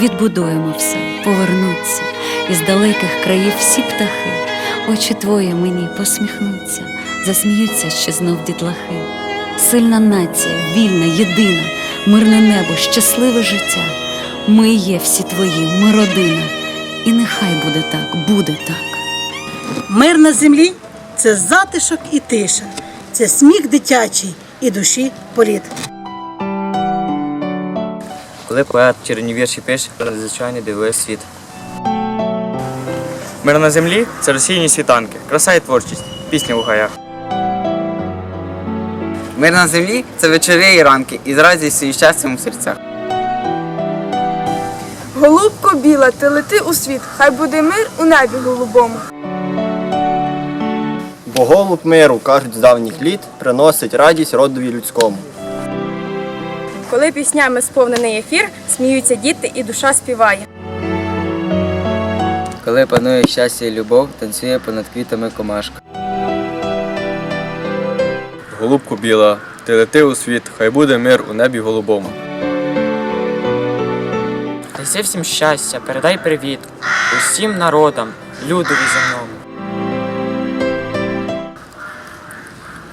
Відбудуємо все, повернуться, із далеких країв всі птахи, очі твої мені посміхнуться, засміються ще знов дітлахи. Сильна нація, вільна, єдина, мирне небо, щасливе життя. Ми є всі твої, ми родина. І нехай буде так, буде так. Мир на землі це затишок і тиша, це сміх дитячий і душі політ. Коли поет чарівні вірші пише, надзвичайно дивує світ. Мир на землі це російні світанки, краса і творчість, пісня у гаях. Мир на землі це вечори і ранки, і з радістю і щастям у серцях. Голубко біла, ти лети у світ, хай буде мир у небі голубому. Бо голуб миру, кажуть з давніх літ, приносить радість родові людському. Коли піснями сповнений ефір, сміються діти і душа співає. Коли панує щастя і любов, танцює понад квітами комашка. Голубку біла, ти лети у світ, хай буде мир у небі голубому. Неси всім щастя, передай привіт усім народам, людові земному.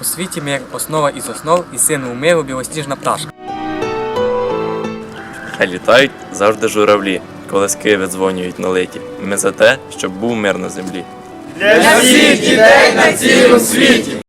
У світі ми як основа із основ і сину миру білосніжна пташка. Хай літають завжди журавлі, колески видзвонюють на литі. Ми за те, щоб був мир на землі. Для всіх дітей на цілому світі!